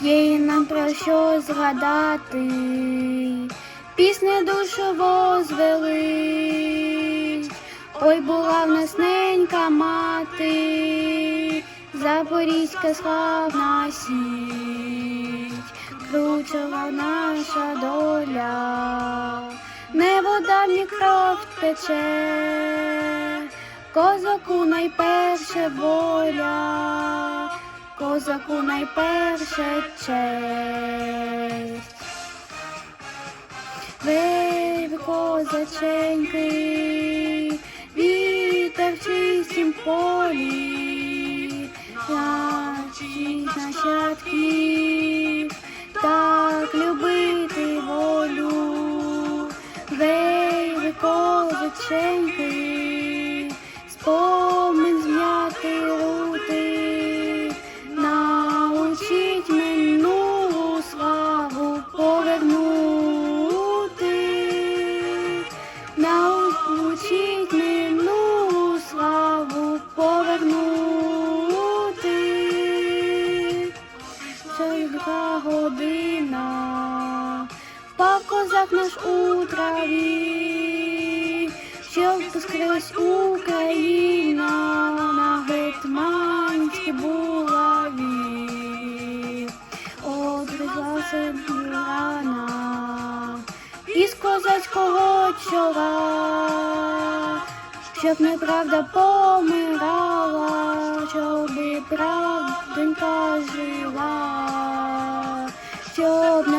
Є нам про що згадати, пісни душу возвели. Ой, була в нас ненька мати, Запорізька славна сіть, кручила наша доля, не вода, ні кров тече, козаку найперше воля, козаку найперше честь. Ви козаченьки, вітер в чистім полі, Значить нащадків, так любити волю. Вей, козаченьки, Черга година, пав козак наш у траві, щоб скрізь Україна на гетьманській булаві. Одрізлася рана із козацького чола, щоб неправда помирала, щоб правденька жила,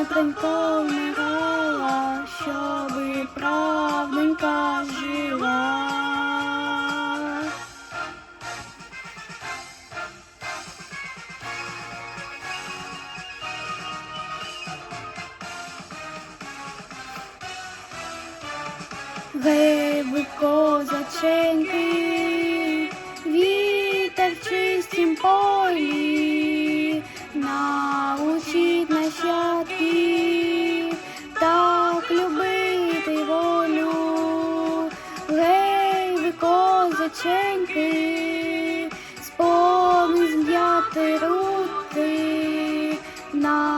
щоб вмирала, щоб правденька жила. Ви, ви козаченьки, козаченьки, спомін зм'яти рути. на